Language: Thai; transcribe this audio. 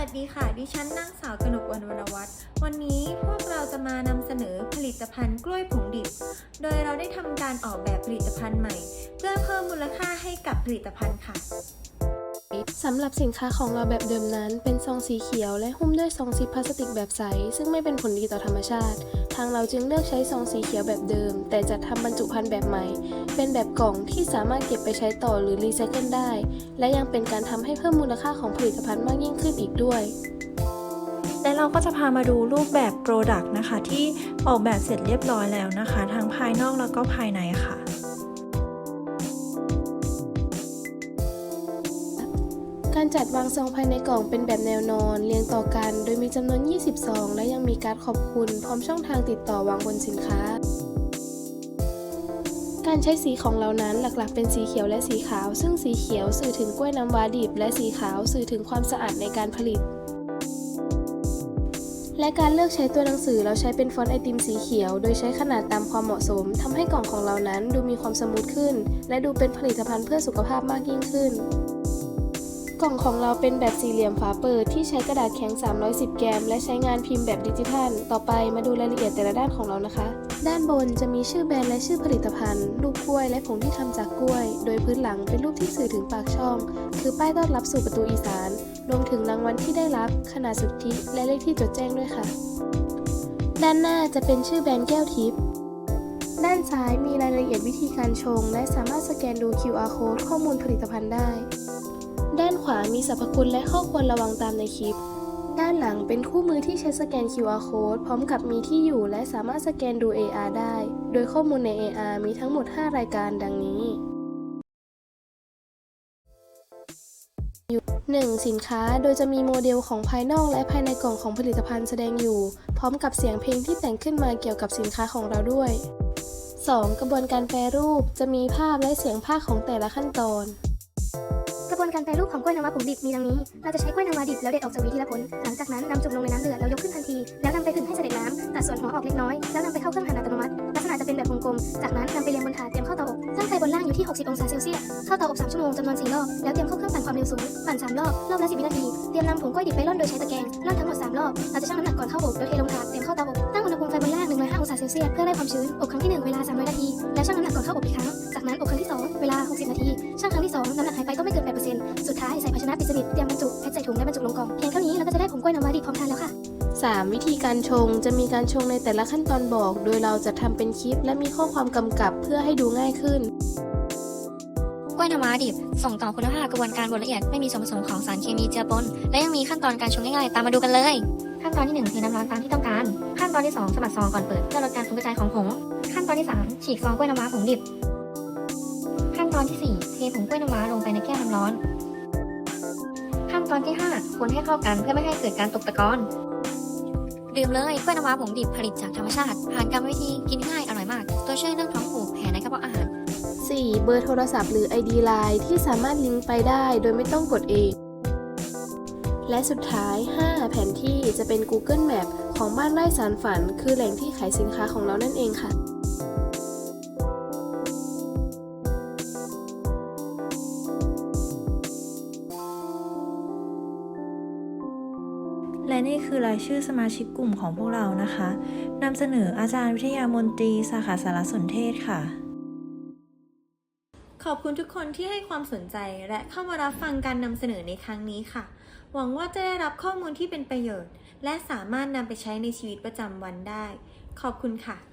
วัสดีค่ะ ดิฉันนางสาวกนกวรรณวรรณวัฒน์วันนี้พวกเราจะมานำเสนอผลิตภัณฑ์กล้วยผงดิบ โดยเราได้ทำการออกแบบผลิตภัณฑ์ใหม่ เพื่อเพิ่มมูลค่าให้กับผลิตภัณฑ์ค่ะ สำหรับสินค้าของเราแบบเดิมนั้น เป็นซองสีเขียวและหุ้มด้วยซองซิปพลาสติกแบบใส ซึ่งไม่เป็นผลดีต่อธรรมชาติ ทางเราจึงเลือกใช้ซองสีเขียวแบบเดิม แต่จัดทำบรรจุภัณฑ์แบบใหม่ เป็นแบบกล่องที่สามารถเก็บไปใช้ต่อหรือรีไซเคิลได้ และยังเป็นการทำให้เพิ่มมูลค่าของผลิตภัณฑ์มากยิ่งขึ้นอีกด้วยและเราก็จะพามาดูรูปแบบ Product นะคะ ที่ออกแบบเสร็จเรียบร้อยแล้วนะคะ ทั้งภายนอกแล้วก็ภายในค่ะ การจัดวางซองภายในกล่องเป็นแบบแนวนอน เรียงต่อกัน โดยมีจำนวน 20 ซอง และยังมีการขอบคุณ พร้อมช่องทางติดต่อวางบนสินค้า การใช้สีของเรานั้นหลักๆ เป็นสีเขียวและสีขาว ซึ่งสีเขียวสื่อถึงกล้วยน้ำว้าดิบ และสีขาวสื่อถึงความสะอาดในการผลิต และการเลือกใช้ตัวหนังสือเราใช้เป็นฟอนต์ไอติมสีเขียว โดยใช้ขนาดตามความเหมาะสมทำให้กล่องของเรานั้นดูมีความสมูทขึ้น และดูเป็นผลิตภัณฑ์เพื่อสุขภาพมากยิ่งขึ้น กล่องของเราเป็นแบบสี่เหลี่ยมฝาเปิดที่ใช้กระดาษแข็ง 310 แกรมและใช้งานพิมพ์แบบดิจิทัล ต่อไปมาดูรายละเอียดแต่ละด้านของเรานะคะ ด้านบนจะมีชื่อแบรนด์และชื่อผลิตภัณฑ์ รูปกล้วยและผงที่ทำจากกล้วย โดยพื้นหลังเป็นรูปที่สื่อถึงปากช่อง คือป้ายต้อนรับสู่ประตูอีสาน รวมถึงรางวัลที่ได้รับ ขนาดสุทธิ และเลขที่จดแจ้งด้วยค่ะ ด้านหน้าจะเป็นชื่อแบรนด์แก้วทิพย์ด้านซ้ายมีรายละเอียดวิธีการชง และสามารถสแกนดู QR code ข้อมูลผลิตภัณฑ์ได้ ด้านขวามีสรรพคุณและข้อควรระวังตามในคลิป ด้านหลังเป็นคู่มือที่ใช้สแกน QR code พร้อมกับมีที่อยู่และสามารถสแกนดู AR ได้ โดยข้อมูลใน AR มีทั้งหมด 5 รายการดังนี้ 1. สินค้าโดยจะมีโมเดลของภายนอกและภายในกล่องของผลิตภัณฑ์แสดงอยู่ พร้อมกับเสียงเพลงที่แต่งขึ้นมาเกี่ยวกับสินค้าของเราด้วย 2. กระบวนการแปรรูปจะมีภาพและเสียงภาคของแต่ละขั้นตอน บวนการแปรรูปของกล้วยน้ำว้าผงดิบมีดังนี้ เราจะใช้กล้วยน้ำว้าดิบแล้วเด็ดออกจากหวีทีละผล หลังจากนั้นนำจุ่มลงในน้ำเดือดแล้วยกขึ้นทันที แล้วนำไปผึ่งให้เสด็จน้ำตัดส่วนหัวออกเล็กน้อย แล้วนำไปเข้าเครื่องหั่นอัตโนมัติ ลักษณะจะเป็นแบบวงกลม จากนั้นนำไปเรียงบนถาดเตรียมเข้าเตาอบตั้งไฟบนล่างอยู่ที่ 60 องศาเซลเซียส เข้าเตาอบ 3 ชั่วโมงจำนวน 4 รอบ แล้วเตรียมเข้าเครื่องปั่นความเร็วสูง ปั่น 3 รอบ รอบละ 10 วินาที เตรียมนำผงกล้วยดิบไปร่อนโดยใช้ตะแกรงร่อนทั้งหมด 3 รอบ เราจะชั่งน้ำหนักก่อนเข้าอบแล้วเทลงถาดเตรียมเข้าเตาอบ ตั้งอุณหภูมิไฟบนล่าง เซลเซียสเพื่อได้ความชื้น อบครั้งที่1เวลา 300 นาที แล้วชั่งน้ำหนักก่อนเข้าอบอีกครั้ง จากนั้นอบครั้งที่ 2 เวลา 60 นาที ชั่งครั้งที่ 2 น้ำหนักหายไปต้องไม่เกิน 8%สุดท้ายใส่ภาชนะปิดสนิท เตรียมบรรจุแพ็คใส่ถุงและบรรจุลงกล่อง เพียงเท่านี้เราก็จะได้ผงกล้วยน้ำว้าดิบพร้อมทานแล้วค่ะ 3. วิธีการชงจะมีการชงในแต่ละขั้นตอนบอก โดยเราจะทำเป็นคลิป และมีข้อความกำกับเพื่อให้ดูง่ายขึ้นกล้วยน้ำว้าดิบ ส่งต่อคุณภาพกระบวนการบดละเอียดไม่มีส่วนผสมของสารเคมีเจือปน และยังมีขั้นตอนการชงง่ายๆ ตามมาดูกันเลย ขั้นตอนที่ 1 เทน้ำร้อนตามที่ต้องการ ขั้นตอนที่ 2สมัครซองก่อนเปิดเพื่อลดการฟุ้งกระจายของผง ขั้นตอนที่ 3 ฉีกซองกล้วยน้ำว้าผงดิบ ขั้นตอนที่ 4 เทผงกล้วยน้ำว้าลงไปในแก้วน้ำร้อน ขั้นตอนที่ 5 คนให้เข้ากันเพื่อไม่ให้เกิดการตกตะกอนดื่มเลยกล้วยน้ำว้าผงดิบผลิตจากธรรมชาติ ผ่านกรรมวิธีกินง่ายอร่อยมาก ตัวช่วยเรื่องท้องผูกแผลในกระเพาะอาหาร 4. เบอร์โทรศัพท์หรือ ID Line ที่สามารถลิงก์ไปได้โดยไม่ต้องกดเอง และสุดท้าย 5. แผนที่จะเป็น Google Map ของบ้านไร่สารฝัน คือแหล่งที่ขายสินค้าของเรานั่นเองค่ะและนี่คือรายชื่อสมาชิกกลุ่มของพวกเรานะคะนำเสนออาจารย์วิทยามนตรีสาขาสารสนเทศค่ะ ขอบคุณทุกคนที่ให้ความสนใจและเข้ามารับฟังการนำเสนอในครั้งนี้ค่ะ หวังว่าจะได้รับข้อมูลที่เป็นประโยชน์ และสามารถนำไปใช้ในชีวิตประจำวันได้ ขอบคุณค่ะ